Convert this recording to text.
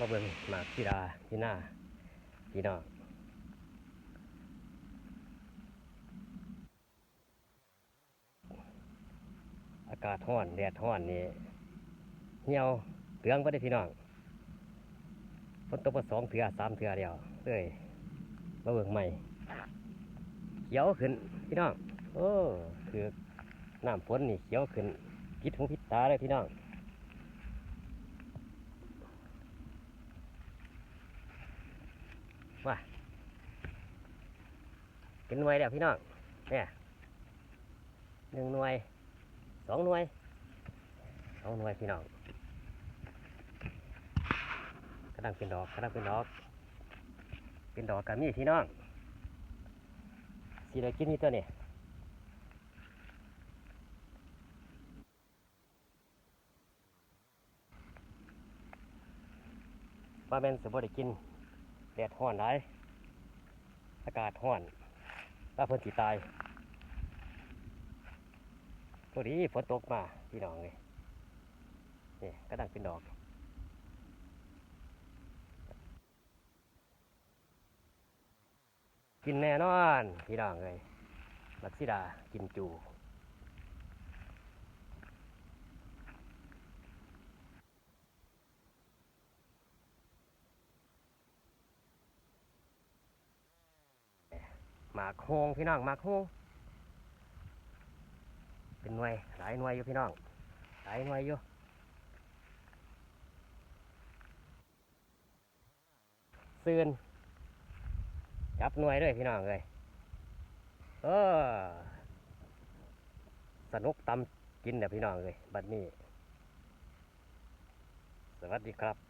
มาเบิ่งหมากสีดาที่หน้าพี่น้องอากาศห้อนแดดห้อนนี่เหี่ยวเหลืองก็ได้พี่น้องฝนตกมาสองเถื่อสามเถื่อเดียวเลยมาเบิ่งใหม่เขียวขึ้นพี่น้องโอ้คือน้ำฝนนี่เขียวขึ้นพิษหูพิษตาเลยพี่น้อง ว่าเป็นหน่วยแล้วพี่น้องเนี่ยหนึ่งหน่วยสองหน่วยสองหน่วยพี่น้องกระดังเป็นดอกกระดังเป็นดอก เป็นดอกกับมีพี่น้องสีอะไรกินนี่ตัวนี่ว่าแม่นสมบูรณ์กิน แดดห้อนหลายอากาศห้อนถ้าเพิ่นสิตายพอดีฝนตกมาพี่น้องเลยนี่กระดังเป็นดอกกินแน่นอน พี่น้องเลยลักซิดากินจู หมากโฮงพี่น้องหมากโฮงเป็นหน่วยหลายหน่วยอยู่พี่น้องหลายหน่วยอยู่ซืนจับหน่วยด้วยพี่น้องเลยเออสนุกตำกินเดี๋ยวพี่น้องเลยบัดนี้ สวัสดีครับ